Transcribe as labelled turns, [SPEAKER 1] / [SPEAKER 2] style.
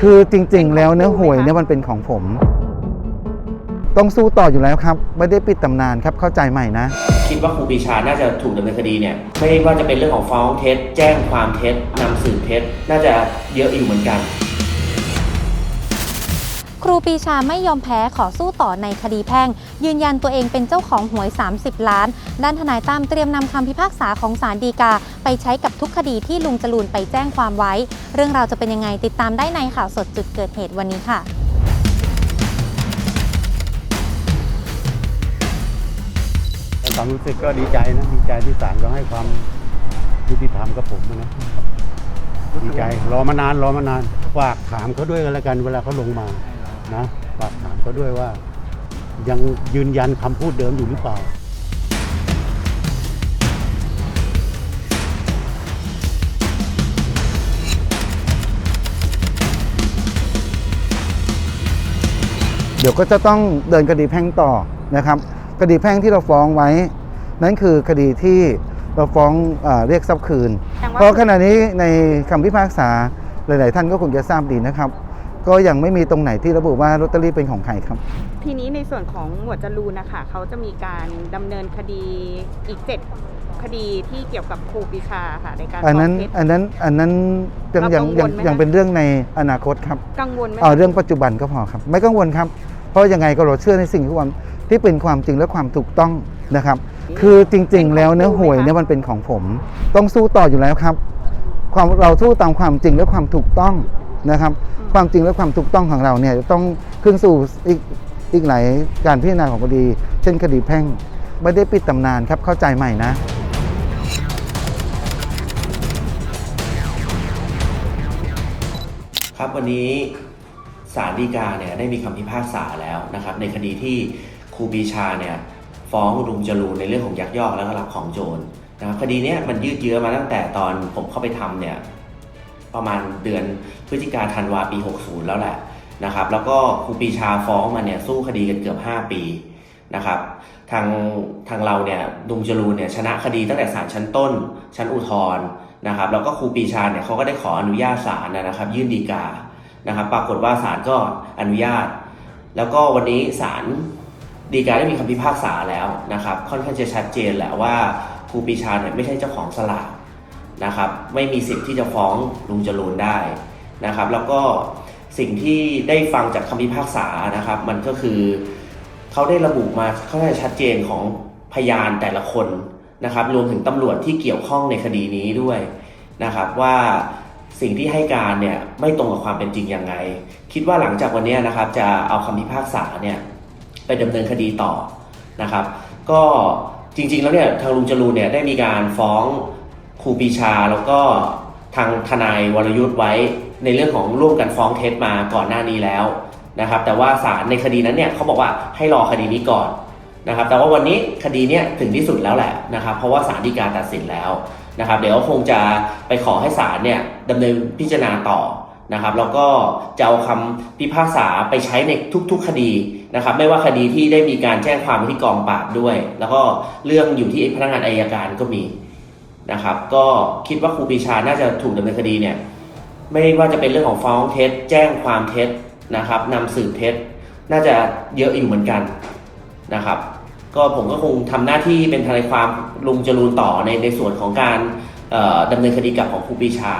[SPEAKER 1] คือจริงๆ แล้วเนื้อหวยเนี่ยมันเป็นของผม ต้องสู้ต่ออยู่แล้วครับ ไม่ได้ปิดตำนานครับเข้าใจใหม่นะ
[SPEAKER 2] คิดว่าครูปรีชาน่าจะถูกดำเนินคดีเนี่ย ไม่ว่าจะเป็นเรื่องของฟ้องเท็จ แจ้งความเท็จนำสืบเท็จ น่าจะเยอะอยู่เหมือนกัน
[SPEAKER 3] ค รูปีชาไม่ยอมแพ้ขอสู้ต่อในคดีแพ่ง ยืนยันตัวเองเป็นเจ้าของหวย 30 ล้าน ด้านทนายตั้มเตรียมนำคำพิพากษาของศาลฎีกา ไปใช้กับทุกคดีที่ลุงจรูนไปแจ้งความไว้ เรื่องราวจะเป็นยังไงติดตามได้ในข่าวสดจุดเกิดเหตุวันนี้ค่ะ
[SPEAKER 4] แต่ความรู้สึกก็ดีใจนะดีใจที่ศาลก็ให้ความยุติธรรมกับผมนะดีใจรอมานานรอมานานฝากถามเขาด้วยกันแล้วกัน เวลาเขาลงมา นะฝากถามเขาด้วยว่า ยังยืนยันคำพูดเดิมอยู่หรือเปล่า
[SPEAKER 1] เดี๋ยวก็จะต้องเดินคดีแพ่งต่อนะครับคดีแพ่งที่เราฟ้องไว้ นั่นคือคดีที่เราฟ้องเออเรียกทรัพย์คืนเพราะขณะนี้ในคำพิพากษาหลาย ๆ ท่านก็คงจะทราบดีนะครับ ก็ยังไม่มีตรงไหนที่ระบุว่าลอตเตอรี่เป็นของใครครับ
[SPEAKER 5] ทีนี้ในส่วนของหมวดจรูนนะคะเขาจะมีการดำเนินคดีอีกเจ็ดคดีที่เกี่ยวกับครูปรีชาค่ะในการ
[SPEAKER 1] อันนั้น
[SPEAKER 5] ฟ้งเท็จ
[SPEAKER 1] อันนั้นอันนั้นยัง
[SPEAKER 5] เรา
[SPEAKER 1] ยัง
[SPEAKER 5] กังวล
[SPEAKER 1] ยัง
[SPEAKER 5] ไหม
[SPEAKER 1] ยัง
[SPEAKER 5] คะ
[SPEAKER 1] เป็นเรื่องในอนาคตครับ
[SPEAKER 5] กังวลไหม
[SPEAKER 1] เอาเรื่องปัจจุบันก็พอครับ ไม่กังวลครับ เพราะยังไงก็เราเชื่อในสิ่งที่ความที่เป็นความจริงและความถูกต้องนะครับ คือจริงๆ แล้วเนื้อหวยเนี่ยมันเป็นของผม ต้องสู้ต่ออยู่แล้วครับ ความเราสู้ตามความจริงและความถูกต้อง นะครับ ความจริงและความถูกต้องของเราเนี่ยจะต้องขึ้นสู่อีกอีกหลายการพิจารณาของคดี เช่นคดีแพ่ง ไม่ได้ปิดตำนานครับเข้าใจใหม่นะ
[SPEAKER 2] ครับวันนี้ศาลฎีกาเนี่ยได้มีคำพิพากษาแล้วนะครับ ในคดีที่ครูปรีชาเนี่ยฟ้องลุงจรูนในเรื่องของยักยอกและก็รับของโจรนะครับคดีเนี้ยมันยืดเยื้อมาตั้งแต่ตอนผมเข้าไปทำเนี่ย ประมาณเดือนพฤศจิกาธันวาปี 60 แล้วแหละนะครับแล้วก็ครูปีชาฟ้องมาเนี่ยสู้คดีกันเกือบ 5 ปีนะครับทางทางเราเนี่ยลุงจรูนเนี่ยชนะคดีตั้งแต่ศาลชั้นต้น ชั้นอุทธรณ์นะครับแล้วก็ครูปีชาเนี่ยเขาก็ได้ขออนุญาตศาลนะครับ ยื่นฎีกานะครับปรากฏว่าศาลก็อนุญาต แล้วก็วันนี้ศาลฎีกาได้มีคำพิพากษาแล้วนะครับค่อนข้างจะชัดเจนแหละว่าครูปีชาเนี่ยไม่ใช่เจ้าของสลาก นะครับไม่มีสิทธิ์ที่จะฟ้องลุงจรูนได้นะครับแล้วก็สิ่งที่ได้ฟังจากคำพิพากษานะครับมันก็คือเขาได้ระบุมาค่อนข้างจะชัดเจนของพยานแต่ละคนนะครับรวมถึงตำรวจที่เกี่ยวข้องในคดีนี้ด้วยนะครับว่าสิ่งที่ให้การเนี่ยไม่ตรงกับความเป็นจริงยังไง คิดว่าหลังจากวันนี้นะครับจะเอาคำพิพากษาเนี่ยไปดำเนินคดีต่อนะครับ ก็จริงๆแล้วเนี่ยทางลุงจรูนเนี่ยได้มีการฟ้อง รูปีชาแล้วก็ทางทนายวรยุทธ์ไว้ในเรื่องของร่วมกันฟ้องเท็จมาก่อนหน้านี้แล้วนะครับ แต่ว่าศาลในคดีนั้นเนี่ยเขาบอกว่าให้รอคดีนี้ก่อนนะครับ แต่ว่าวันนี้คดีเนี่ยถึงที่สุดแล้วแหละนะครับ เพราะว่าศาลฎีกาตัดสินแล้วนะครับ เดี๋ยวคงจะไปขอให้ศาลเนี่ยดำเนินพิจารณาต่อนะครับ แล้วก็จะเอาคำพิพากษาไปใช้ในทุกๆคดีนะครับ ไม่ว่าคดีที่ได้มีการแจ้งความที่กองปราบด้วย แล้วก็เรื่องอยู่ที่พนักงานอายการก็มี นะครับ ก็คิดว่าครูปีชาน่าจะถูกดำเนินคดีเนี่ยไม่ว่าจะเป็นเรื่องของฟ้องเท็จ แจ้งความเท็จนะครับนำสืบเท็จ น่าจะเยอะอยู่เหมือนกันนะครับ ก็ผมก็คงทำหน้าที่เป็นทนายความลุงจรูนต่อในในส่วนของการเอ่อดำเนินคดีกับของครูปีชา